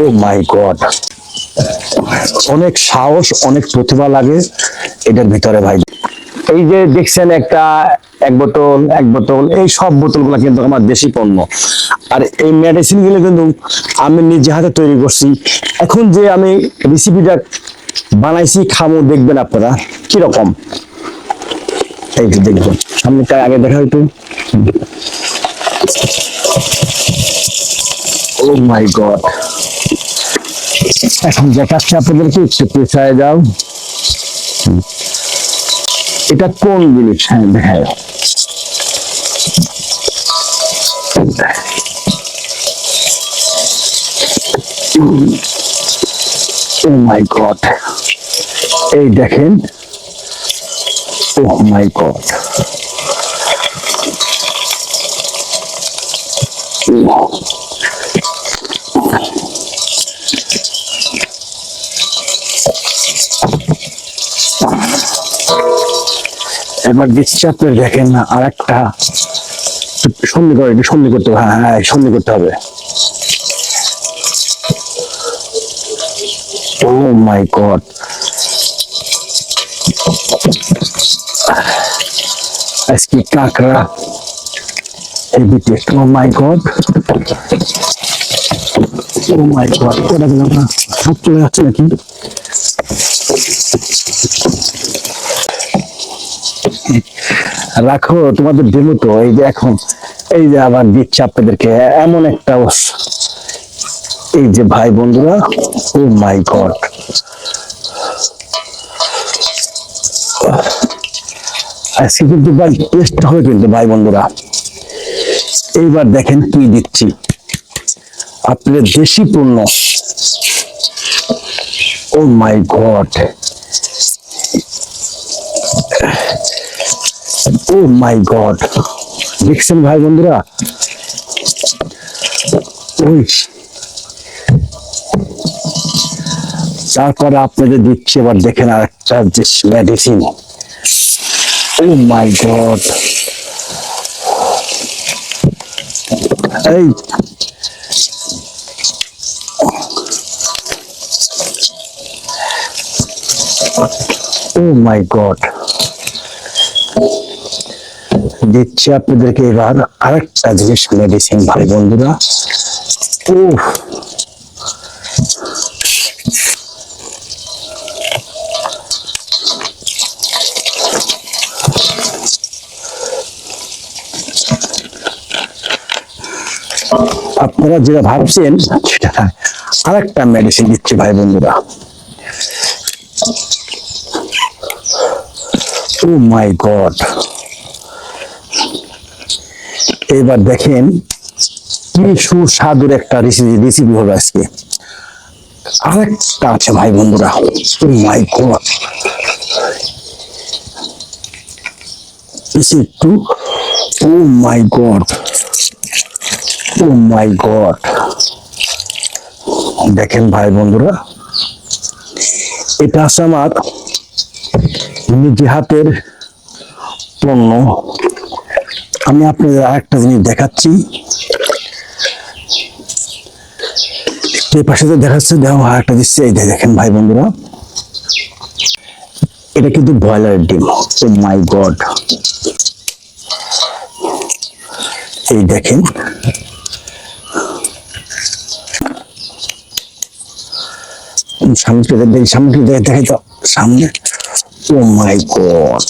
O my god অনেক সাহস, অনেক প্রতিভা লাগে এটার ভিতরে ভাই। এই যে দেখছেন একটা, এক বোতল এক বোতল, এই সব বোতল বোতলগুলো কিন্তু আমার দেশি পণ্য। আর এই মেডিসিনগুলো কিন্তু আমি নিজে হাতে তৈরি করছি। এখন যে আমি রেসিপিটা বানাইছি, খামো, দেখবেন আপনারা কীরকম এই দেখবেন সামনেটা আগে দেখা হয়তো ও মাই গড এখন দেখাচ্ছি আপনাদেরকে একটু পেছায় যাও এটা কোন জিনিস? হ্যাঁ দেখায় ও মাই গড এই দেখেন। ও মাই গড এবার দিচ্ছি আপনার দেখেন না আর একটা সন্ধি করে সন্ধি করতে হবে হ্যাঁ হ্যাঁ সন্ধি করতে হবে। Oh my god. আজকে কাঁকড়া এই দিকে ও my god. Oh my god ওটা না হাত চলে যাচ্ছে নাকি? রাখো, তোমাদের ডেমো তো, এই যে এখন, এই যে আবার দিচ্ছে আপনাদেরকে এমন একটা অবস্থা এই যে ভাই বন্ধুরা, ও মাই গড। আজকে কিন্তু ভাই টেস্ট হবে কিন্তু ভাই বন্ধুরা। এইবার দেখেন কি দিচ্ছি। আপনাদের দেশি পণ্য। ও my god. Oh my god দেখছেন ভাই বন্ধুরা? ওই। তারপরে আপনাদের দিচ্ছি, এবার দেখেন আর একটা মেডিসিন ও মাই গড এই। ও মাই গড দিচ্ছি আপনাদেরকে এবার আরেকটা জিনিস মেডিসিন ভাই বন্ধুরা। ও আপনারা যেটা ভাবছেন, সেটা। আরেকটা মেডিসিন দিচ্ছি, ভাই বন্ধুরা। ও মাই গড এবার দেখেন কি সুস্বাদুর একটা রেসিপি হবে আজকে আরেকটা আছে ভাই বন্ধুরা my god Is it true? Oh. Oh. দেখেন ভাই বন্ধুরা, এটা আছে আমার নিজে হাতের পণ্য আমি আপনাদের আরেকটা জিনিস দেখাচ্ছি। পাশে তো দেখাচ্ছে, দেখো, আরেকটা দিচ্ছে। এই দেখেন ভাই বন্ধুরা, এটা কিন্তু ব্রয়লারের ডিম। ও মাই গড এই দেখেন, সামনে সামনে দেখাই তো, সামনে। ও মাই গড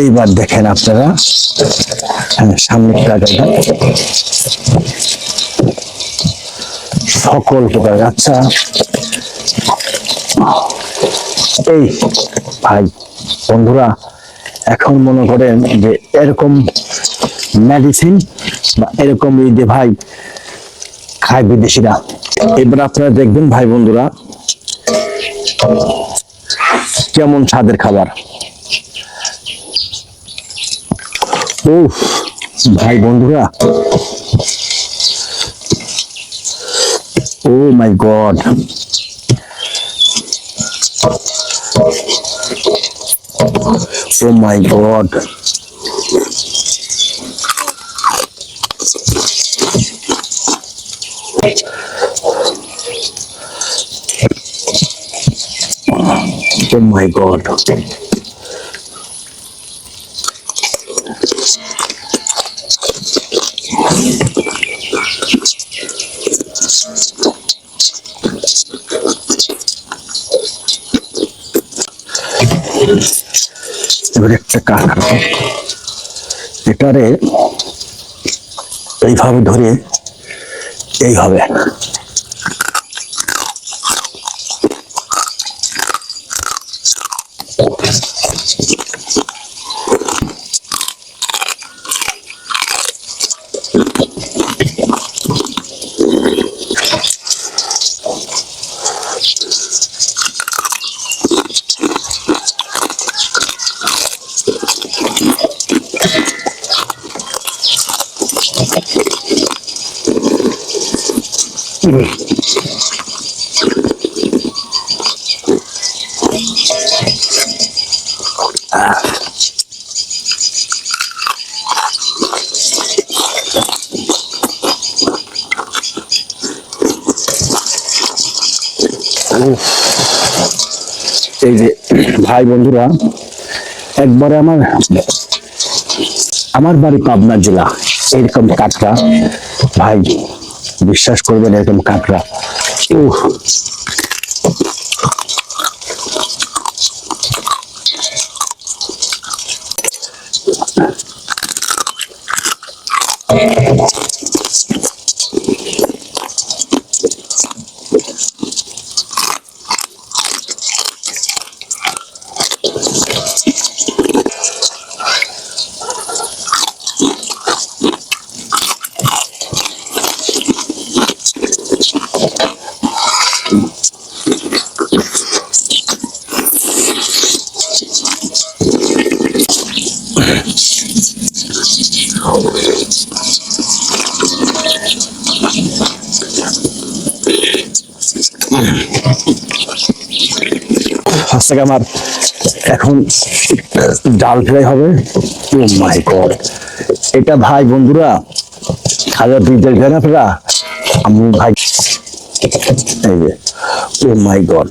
এইবার দেখেন আপনারা। হ্যাঁ, সামনে জায়গাটা সকল প্রকার আচ্ছা। এই ভাই বন্ধুরা এখন মনে করেন যে এরকম মেডিসিন বা এরকম এই যে ভাই খায় বিদেশিরা এবার আপনারা দেখবেন ভাই বন্ধুরা কেমন স্বাদের খাবার। ও ভাই বন্ধুরা ও my god oh my god Oh my god. এবারে একটা কাঁকড়া এটারে এইভাবে ধরে এইভাবে এই যে ভাই বন্ধুরা একবারে আমার আমার বাড়ি পাবনা জেলা এরকম কাঁকড়া ভাই বিশ্বাস করবেন এরকম কাঁকড়া। উহ থেকে আমার এখন ডাল ফ্রাই হবে। Oh my god. এটা ভাই, বন্ধুরা খাবার দুই দেখবেন আপনারা আমি ভাই এই যে ও মাই গড